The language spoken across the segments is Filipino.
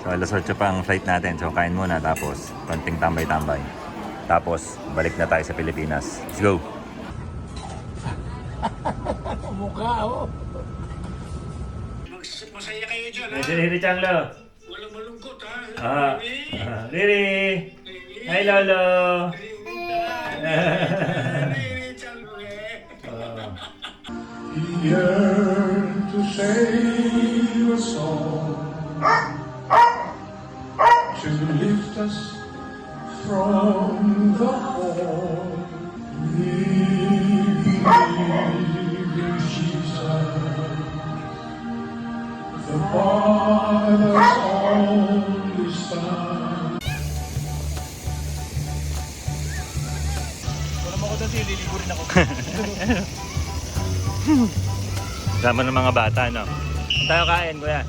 So alas 8 pa ang flight natin. So kain muna tapos konting tambay-tambay. Tapos balik na tayo sa Pilipinas. Let's go! Mukha, oh. Mas- Masaya kayo dyan, ha? Medyo Riri Changlo. Walang malungkot, ha? Ah, ah, Riri! Hi Lolo! Riri, Chango, eh. yearn us from the fall. We believe in Jesus, the Father's only Son. Kasama ng mga bata, no? Tayo kain, kuya?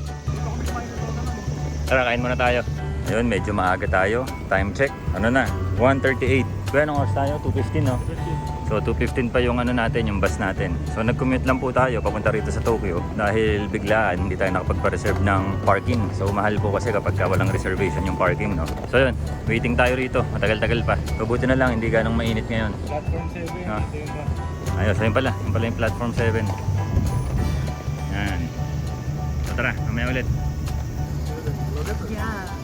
Tara, kain muna tayo. Ayun, medyo maaga tayo. Time check. Ano na? 1.38. Kuya, anong oras tayo? 2.15, no? So, 2.15 pa yung ano natin, yung bus natin. So, nag-commute lang po tayo papunta rito sa Tokyo dahil biglaan hindi tayo nakapagpa-reserve ng parking. So, mahal po kasi kapag ka walang reservation yung parking, no? So, yun. Waiting tayo rito. Matagal-tagal pa. Mabuti na lang, hindi ganong mainit ngayon. Platform 7, Ah. ito yung ba? Ayos, ayun pala. Ayun pala yung platform 7. Yan. So tara, mamaya ulit. Yeah.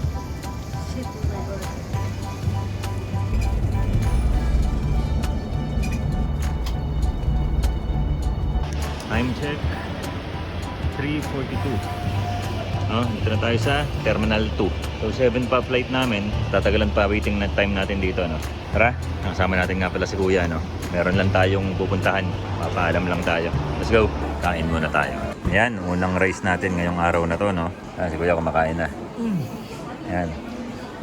Time check. 3.42. Oh, dito na tayo sa Terminal 2. So 7 pa flight namin. Tatagalan pa waiting na time natin dito. No? Tara, nakasama natin nga pala si Kuya. No? Meron lang tayong pupuntahan. Papaalam lang tayo. Let's go. Kain muna tayo. Yan, unang race natin ngayong araw na to. No? Ah, si Kuya kumakain na. Yan.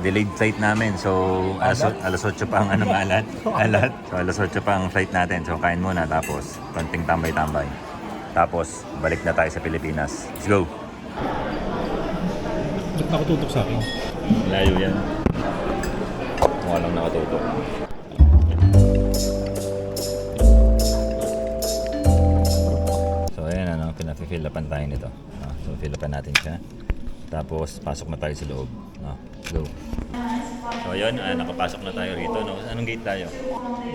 Delayed flight namin. So, alas, alas 8 pa ang ano, alat. Alat. So, alas 8 pa ang flight natin. So, kain muna. Tapos, konting tambay-tambay. Tapos, balik na tayo sa Pilipinas. Let's go. Ba't nakatutok sa akin? Layo yan. Mukha lang nakatutok. So, ayan ano, pinafill upan tayo nito. Ah, so, fill upan natin siya. Tapos, pasok na tayo sa loob. Ah, let's go. So, ayun, ah, nakapasok na tayo rito. No? Anong gate tayo?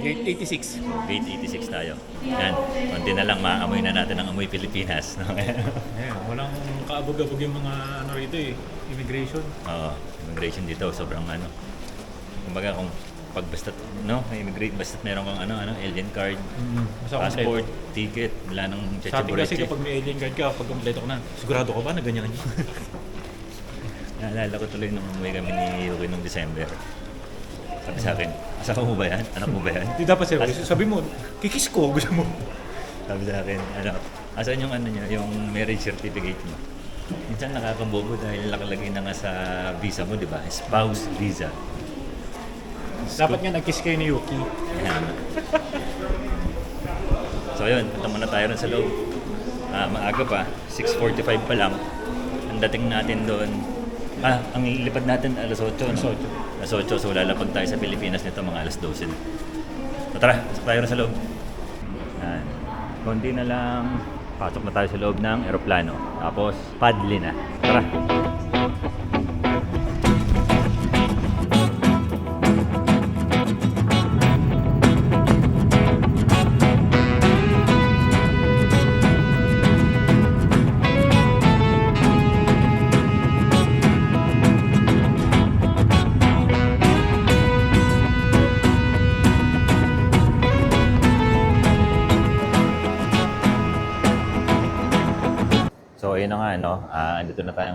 Gate 86. Gate 86 tayo. Yan, konti na lang, maamoy na natin ang amoy Pilipinas. No? Ayan, walang kaabog-abog yung mga ano rito eh. Immigration. Oo, immigration dito, sobrang ano. Kumbaga kung pag basta, no, immigrate, basta meron kang ano, ano, alien card, Mm, passport, kompleto. ticket, wala nang Sabi kasi kapag may alien card ka, pag kompleto ka na, sigurado ka ba na ganyan yun? Naalala ko tuloy nung umuwi kami ni Yuki nung December. Sabi sa akin, asawa mo ba yan? Anak mo ba yan? Hindi dapat sir, sabi mo, kikis ko, gusto mo. Sabi sa akin, ano, asan yung ano niya, yung marriage certificate mo? Minsan nakakabobo dahil nakalagay na nga sa visa mo, di ba? Spouse visa. Dapat nga nag-kiss kayo ni Yuki. Ayan. So yun, punta muna tayo rin sa loob. Ah, maaga pa, 6.45 pa lang. Ang dating natin doon, ah, ang lipad natin alas 8. No? Alas 8. Alas 8, so lalapag tayo sa Pilipinas nito mga alas 12. So tara, pasok tayo sa loob. Yan. Konti na lang, pasok na tayo sa loob ng eroplano. Tapos, padli na. Tara.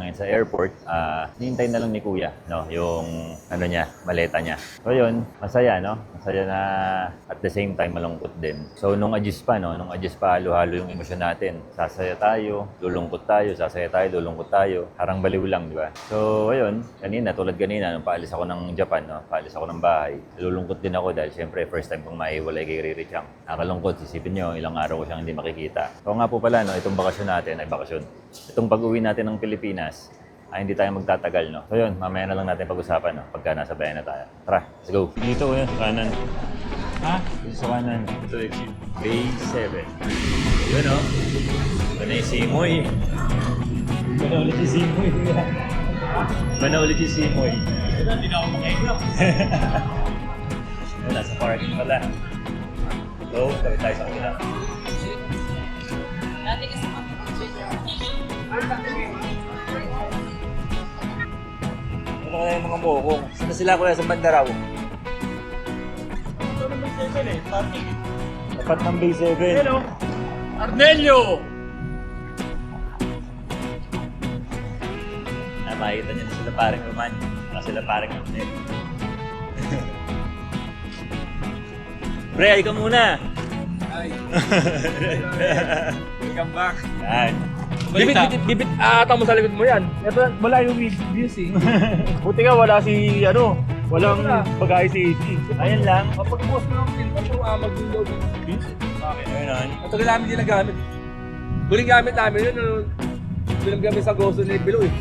Ngayon sa airport. Ah hinintay na lang ni Kuya no, yung ano niya, maleta niya. So yun, masaya no. Masaya na at the same time malungkot din. So nung adjust pa no, nung adjust pa halo-halo yung emosyon natin. Sasaya tayo, lulungkot tayo, sasaya tayo, lulungkot tayo. Harang baliw lang, di ba? So ayun, kanina tulad kanina nung paalis ako ng Japan no, paalis ako ng bahay. Lulungkot din ako dahil syempre first time kong maiwalay kay Riri Chang. Nakalungkot, isipin nyo, ilang araw ko siyang hindi makikita. So nga po pala no, itong bakasyon natin ay bakasyon itong pag-uwi natin ng Pilipinas, ay hindi tayo magtatagal, no? So yun, mamaya na lang natin pag-usapan, no? Pagka nasa bayan na tayo. Tara, let's go. Dito, yun, kanan. Ha? Dito sa kanan. Ito, exit. Bay 7. Yun, no? Ito na yung Simoy. Iba na ulit si Simoy. Iba na ulit si Simoy. Hindi na ako makainap. Wala, sa parking pala. So, tabi tayo sa kanila. Ano kaya yung mga mukong? Saan na sila kuya sa Bandaraw? Ito naman siya eh, parking. Tapat ng Bay 7. Hello! Arnelio! Makikita niyo na sila parang Roman. Saka sila parang Arnel. Pre, ay ka muna! Ay. Welcome back. Yan. Bibit, bibit, bibit, aata mo sa likod mo yan. Ito, wala yung views eh. Buti nga wala si, ano, walang bagay si AC. Ayun lang. Kapag post mo ng film, ano, ah, mag-load yung views. Bakit? Ayun. Ito rin namin ginagamit. Huling gamit namin yun, ano, ginagamit sa Gozo ni Bilo eh.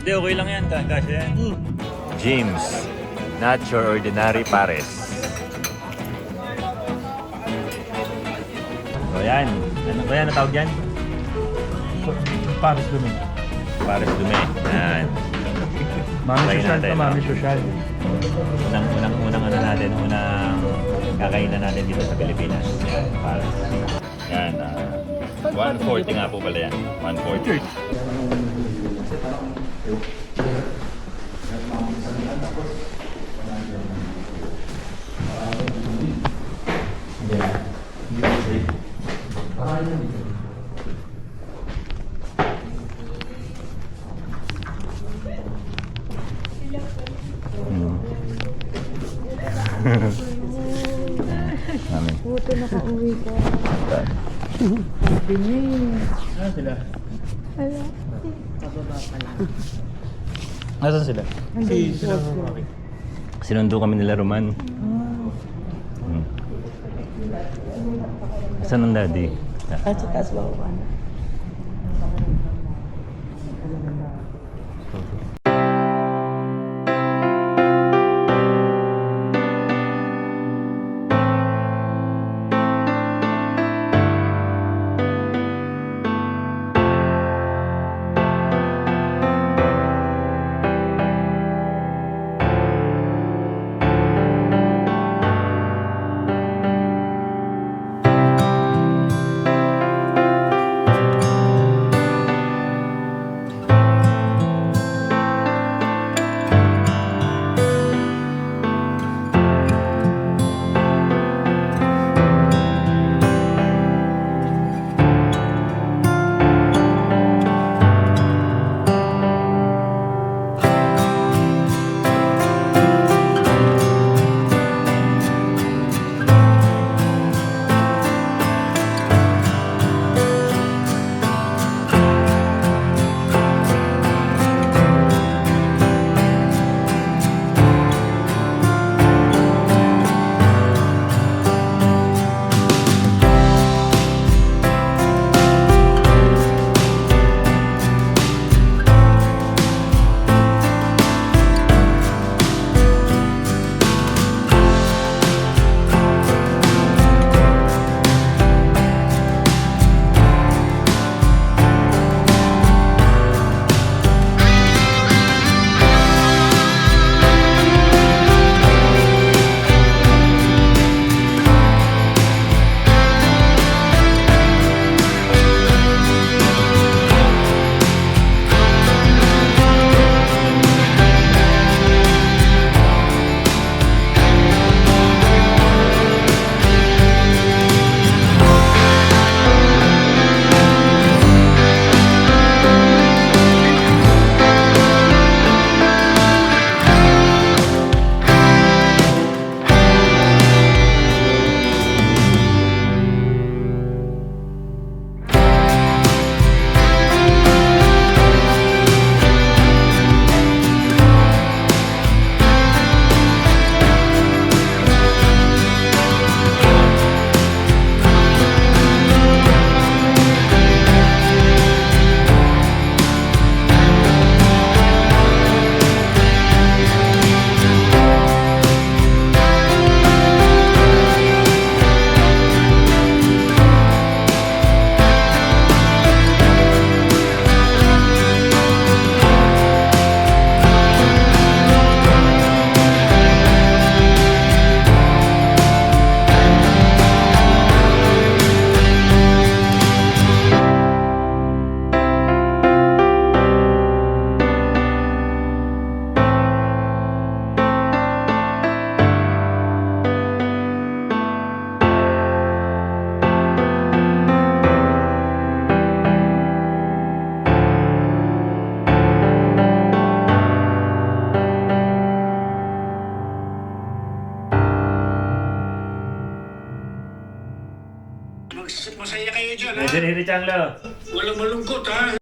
Hindi, okay lang yan. Ka- Kasya yan. James. Not your ordinary pares. So yan. Ano ba yan? Ang tawag yan? Paris dumi. Pares dumi. Yan. Mami Try social natin, ka, mami no? social. Unang, unang, unang ano natin, unang kakainan natin dito sa Pilipinas. Yan, pares. Yan. Uh, 140 nga po pala yan. 140. Mm. Eh. Ano sila? Ala. Nasaan sila? Si sila. Sinundo kami nila Roman. Hmm. Saan ang daddy? At sa taas baba na. Sir Henry